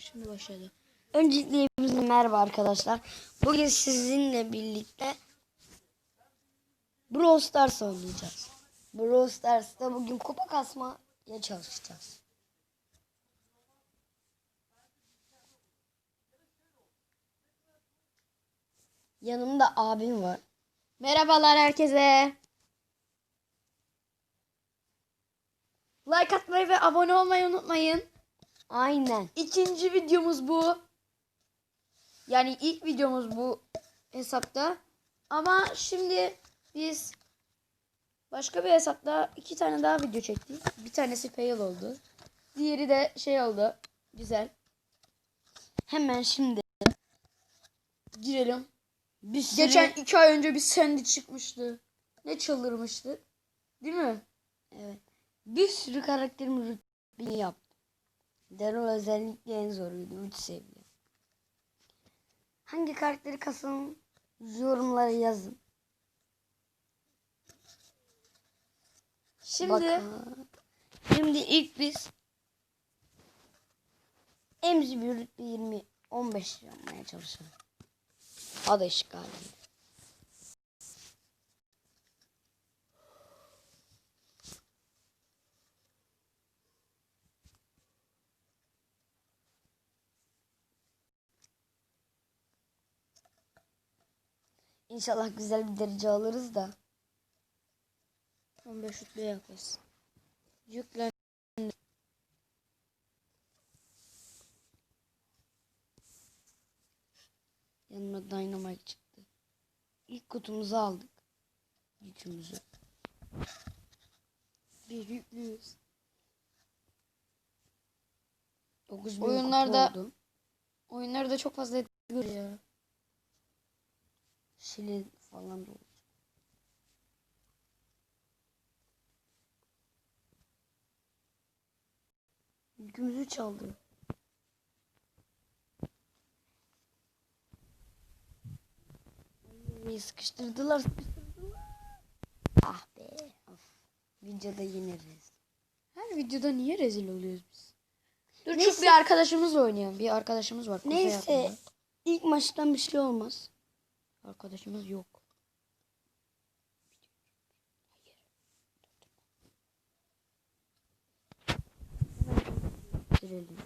Şimdi başladı. Öncelikle hepinize merhaba arkadaşlar. Bugün sizinle birlikte Brawl Stars oynayacağız. Brawl Stars'ta bugün kupa kasmaya çalışacağız. Yanımda abim var. Merhabalar herkese. Like atmayı ve abone olmayı unutmayın. Aynen. İkinci videomuz bu. Yani ilk videomuz bu hesapta. Ama şimdi biz başka bir hesapta iki tane daha video çektik. Bir tanesi fail oldu. Diğeri de şey oldu. Güzel. Hemen şimdi Girelim. bir sürü Geçen iki ay önce bir Sandy çıkmıştı. Ne çıldırmıştı. Değil mi? evet, bir sürü karakterin rütbeni yaptım. Daryl özellikle en zoruydu. 3 seviye. Hangi karakteri kasalım yorumlara yazın. Şimdi Bakalım. Şimdi ilk biz emzi bir rütbe 20 15 yapmaya çalışalım. Ada işgali. İnşallah güzel bir derece alırız da. 15 rütbe yaparız. Yüklen. Yanıma Dynamite çıktı. İlk kutumuzu aldık. Yükümüzü. Bir yüklüyüz. 9000 Oyunlarda- oldu. Oyunlarda çok fazla Edgar ya. Şili falan da oldu. Yükümüzü çaldı. Ay, sıkıştırdılar sıkıştırdılar. Ah be. Of. Videoda yine rezil. Her videoda niye rezil oluyoruz biz? Dur Neyse. çık bir arkadaşımızla oynayalım. Bir arkadaşımız var. Kuzey Neyse. yakında. ilk maçtan bir şey olmaz. Arkadaşımız yok. Bitirelim.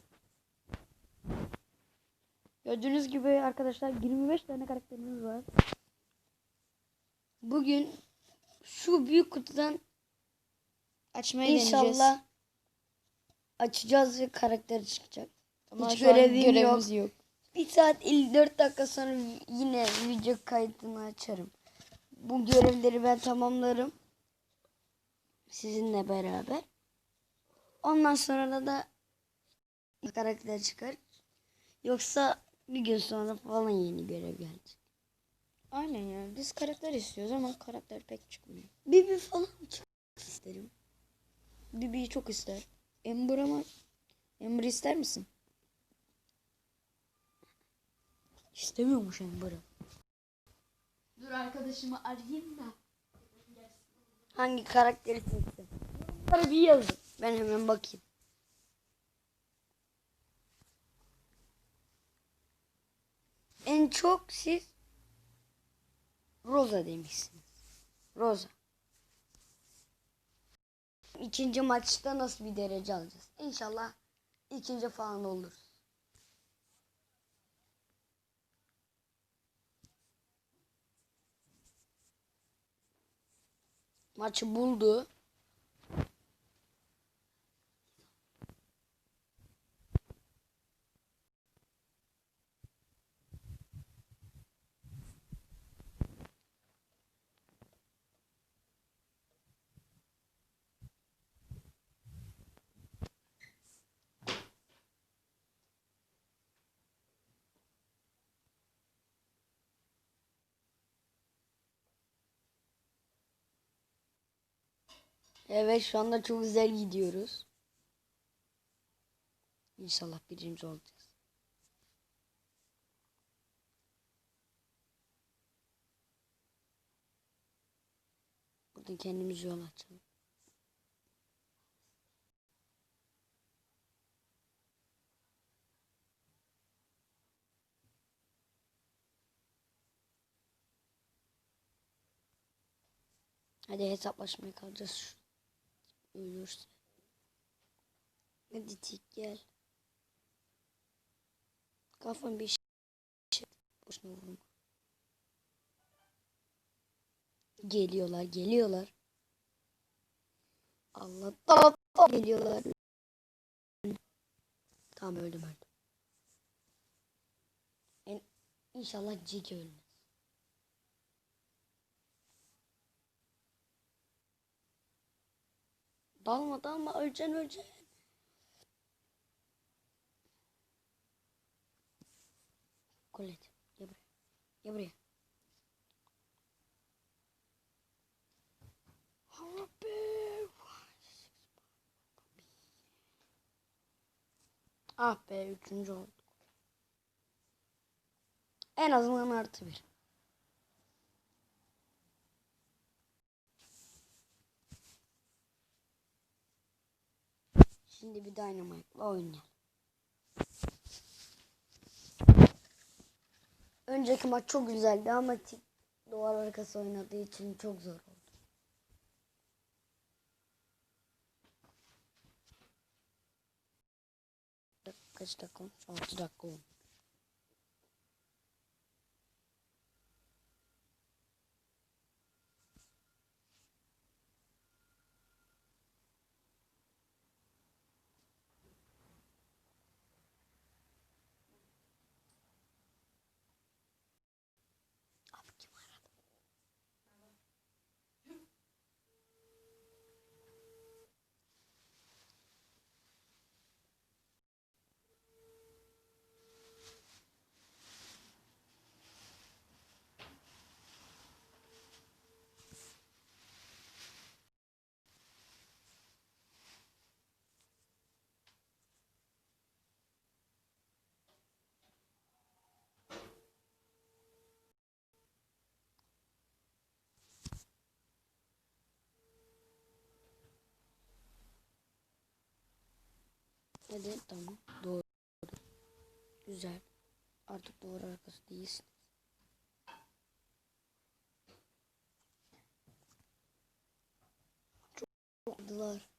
Gördüğünüz gibi arkadaşlar 25 tane karakterimiz var. Bugün şu büyük kutudan Açmayı deneyeceğiz. İnşallah açacağız ve karakter çıkacak. Ama Hiç görevim görevimiz yok. Bir saat 54 dakika sonra yine video kaydını açarım. Bu görevleri ben tamamlarım. Sizinle beraber. Ondan sonra da karakter çıkar. Yoksa bir gün sonra falan yeni görev gelecek. Aynen ya. Biz karakter istiyoruz ama karakter pek çıkmıyor. Bibi falan çok isterim. Bibi'yi çok ister. Ember ama Ember ister misin? İstemiyormuş Ember'ı. Dur arkadaşımı arayayım da. Hangi karakteri seçtim? Bunları bir yazın. Ben hemen bakayım. En çok siz Rosa demişsiniz. Rosa. İkinci maçta nasıl bir derece alacağız? İnşallah ikinci falan oluruz. Maçı buldu. Evet şu anda çok güzel gidiyoruz. İnşallah birinci olacağız. Buradan kendimiz yol açalım. Hadi hesaplaşmaya kalacağız. Ölürse. Hadi tik gel. Kafam bir şey. Boşuna vurma. Geliyorlar, geliyorlar. Allah Allah geliyorlar. Tamam öldüm öldüm. En, inşallah Cik ölmez. Dalma dalma öleceksin öleceksin. Colette gel buraya. Gel buraya. Ah be üçüncü olduk. En azından artı bir. Şimdi bir Dynamite'la oynayalım. Önceki maç çok güzeldi ama duvar arkası oynadığı için çok zor oldu. Kaç dakika olmuş? 6 dakika olmuş. Hadi tamam. Doğru. Güzel. Artık duvar arkası değilsin. Çok korktular.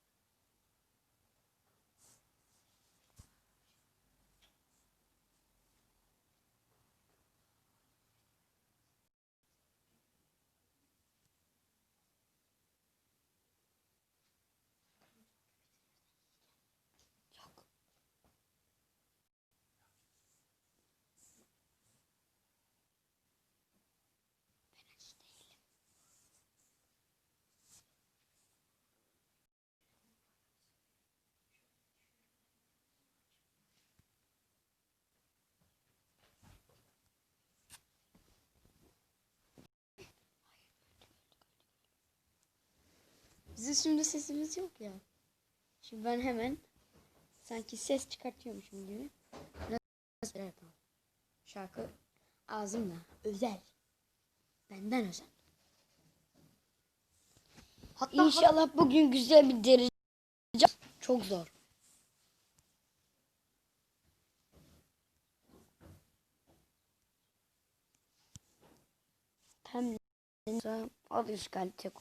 Bizim şimdi sesimiz yok ya. Şimdi ben hemen sanki ses çıkartıyormuşum gibi. Biraz tamam. Şarkı ağzımla özel. Benden özel. Hatta İnşallah bugün güzel bir derece. Çok zor. Hem de al üst kalite.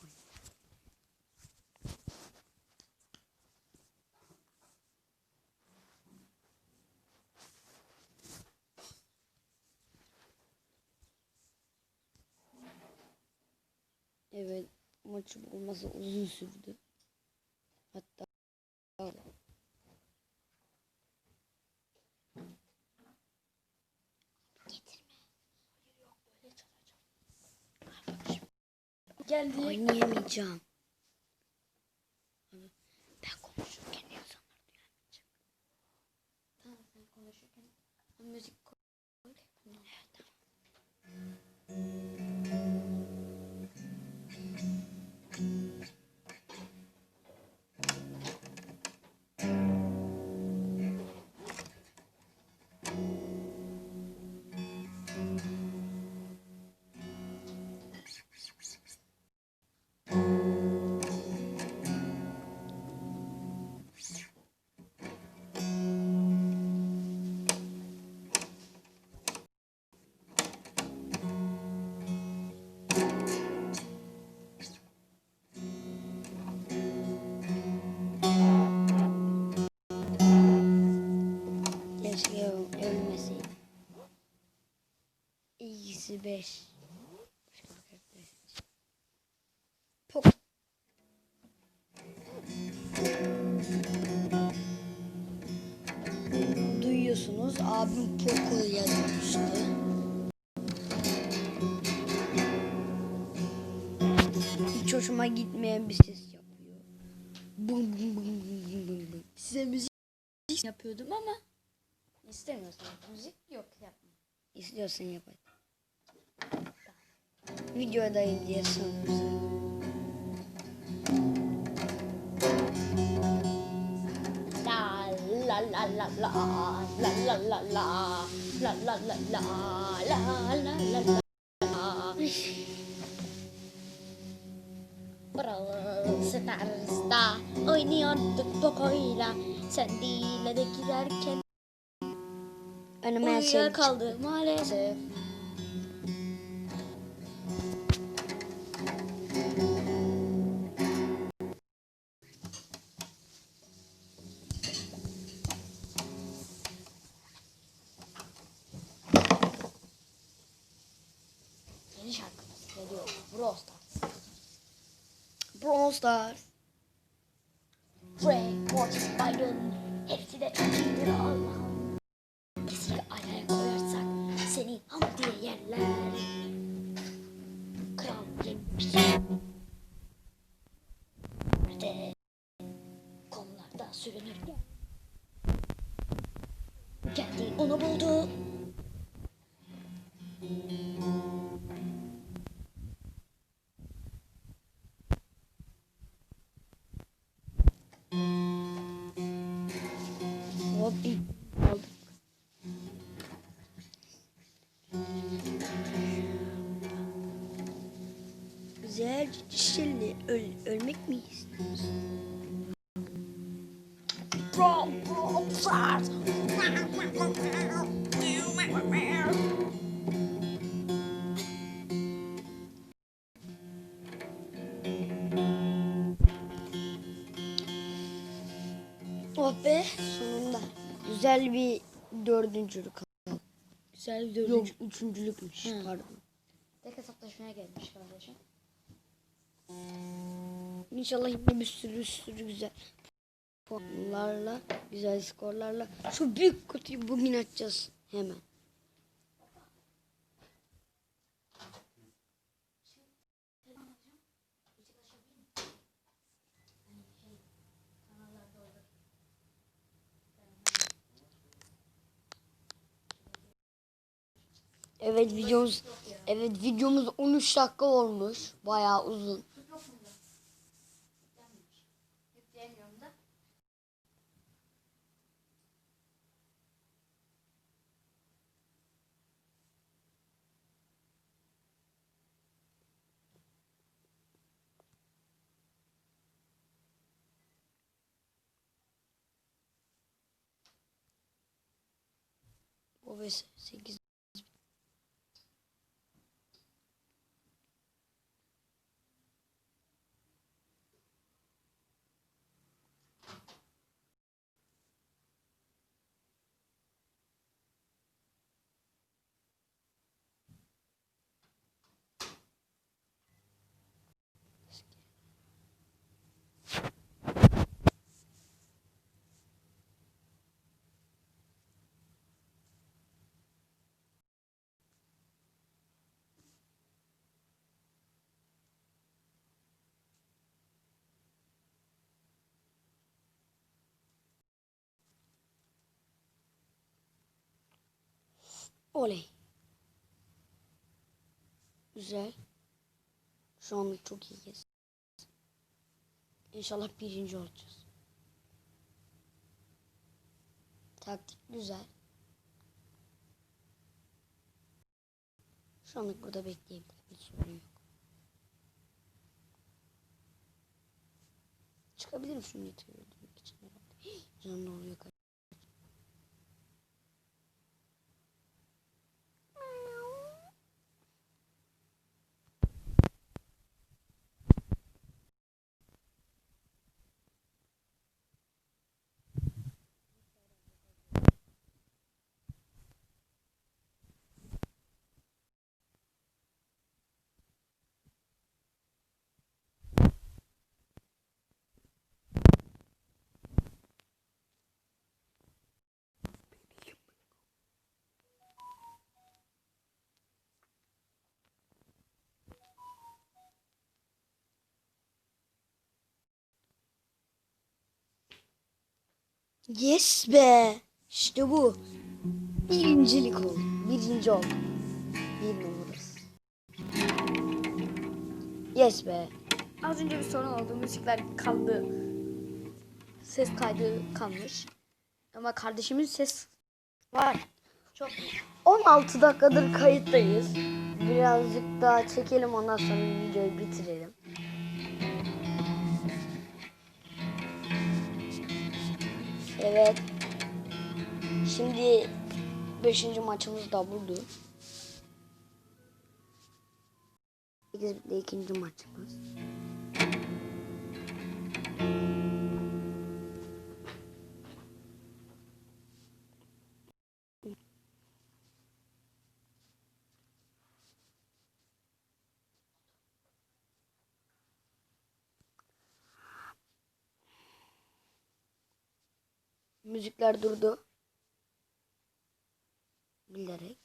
Maçın olması uzun sürdü. Hatta geldi. oynayamayacağım. Ben konuşurken insanlar duyamayacak. Tamam sen konuşurken müzik Eksi 5. Pok. Duyuyorsunuz abim Poco yazmıştı. Hiç hoşuma gitmeyen bir ses yapıyor. Bum bum bum bum bum bum. Size müzik yapıyordum ama istemiyorsunuz. Müzik yok yapma. İstiyorsan yap hadi. Videodayım diye sanırım. La la la la la la la la la la la la la la la Brawl Stars'ta oynuyorduk Poco'yla Sen değil de giderken Önüme şey uyuyakaldı maalesef dostlar. İyi. Aldım. Öl ölmek mi istiyorsun? Bro, bro, dördüncülük. Güzel bir Yok üçüncülükmüş Hı. pardon. Tek hesaplaşmaya gelmiş kardeşim. İnşallah yine bir sürü bir sürü güzel puanlarla, güzel skorlarla şu büyük kutuyu bugün açacağız hemen. Evet videomuz evet videomuz 13 dakika olmuş. Bayağı uzun. O ve 8 Oley. Güzel. Şu anlık çok iyiyiz. İnşallah birinci olacağız. Taktik güzel. Şu anlık burada bekleyebilirim. Hiç sorun yok. Çıkabilirim şunu getirmek için herhalde. Canlı oluyor Yes be. İşte bu. Birincilik oldu. Birinci oldu. Bir numarası. Yes be. Az önce bir sorun oldu. Müzikler kaldı. Ses kaydı kalmış. Ama kardeşimin ses Var. çok 16 dakikadır kayıttayız. Birazcık daha çekelim ondan sonra videoyu bitirelim. Evet. Şimdi 5. maçımız da buldu. 8 bitle ikinci maçımız. Müzikler durdu. Bilerek.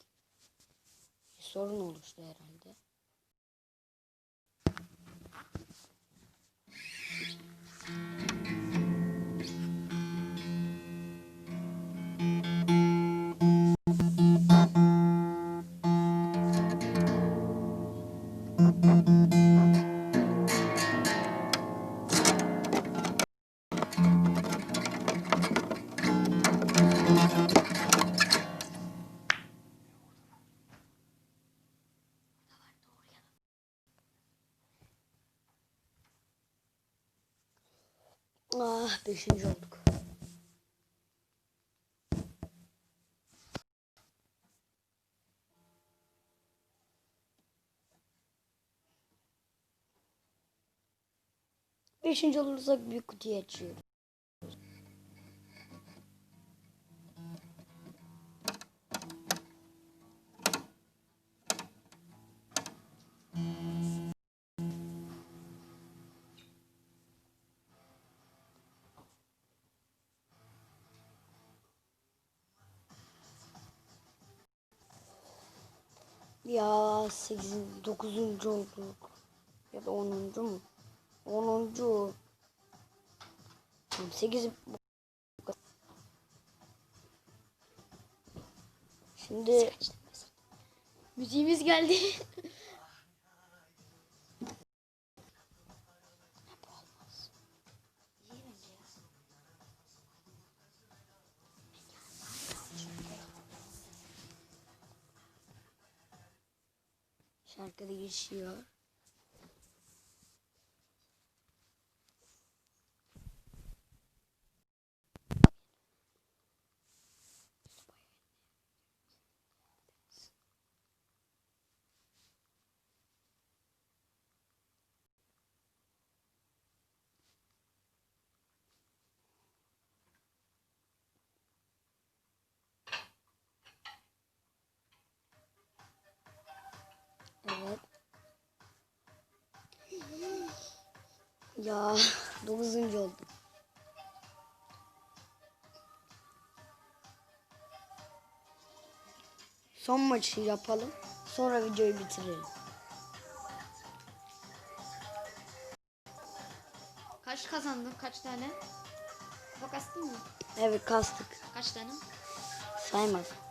Bir sorun oluştu herhalde. Beşinci olduk. Beşinci olursak büyük kutuyu açıyoruz. Ya 8. 9. olduk. Ya da 10. mu? 10. Tamam 8. Şimdi müziğimiz geldi. şarkı değişiyor. Ya 9. oldu. Son maçı yapalım. Sonra videoyu bitirelim. Kaç kazandın? Kaç tane? Bak astın mı? Evet kastık. Kaç tane? Saymadım.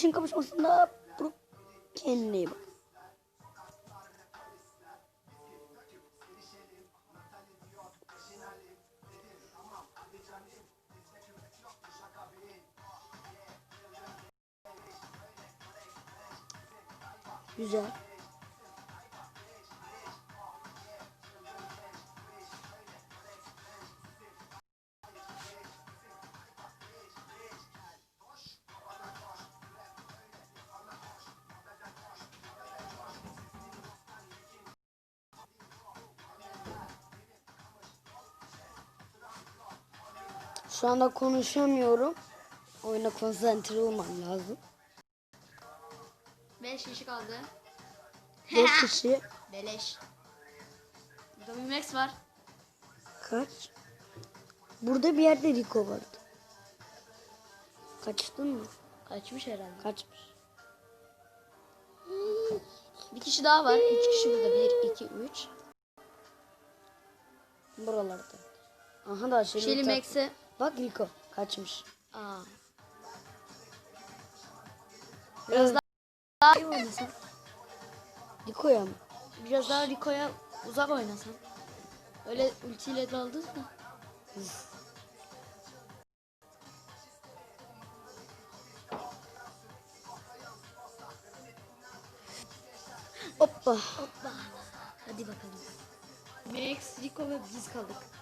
Mırsaş'ın kapışmasında Brook kendine bak. Şu anda konuşamıyorum. Oyuna konsantre olmam lazım. 5 kişi kaldı. 4 kişi. Beleş. Burada bir Max var. Kaç? Burada bir yerde Rico vardı. Kaçtın mı? Kaçmış herhalde. Kaçmış. Bir kişi daha var. Üç kişi burada. Bir, iki, üç. Buralarda. Aha da tak- Max'e. Bak Rico kaçmış. Aa. Biraz daha, daha iyi oynasan. Rico'ya mı? Biraz daha Rico'ya uzak oynasan. Öyle ultiyle daldın da. Hoppa. Hoppa. Hadi bakalım. Max, Rico ve biz kaldık.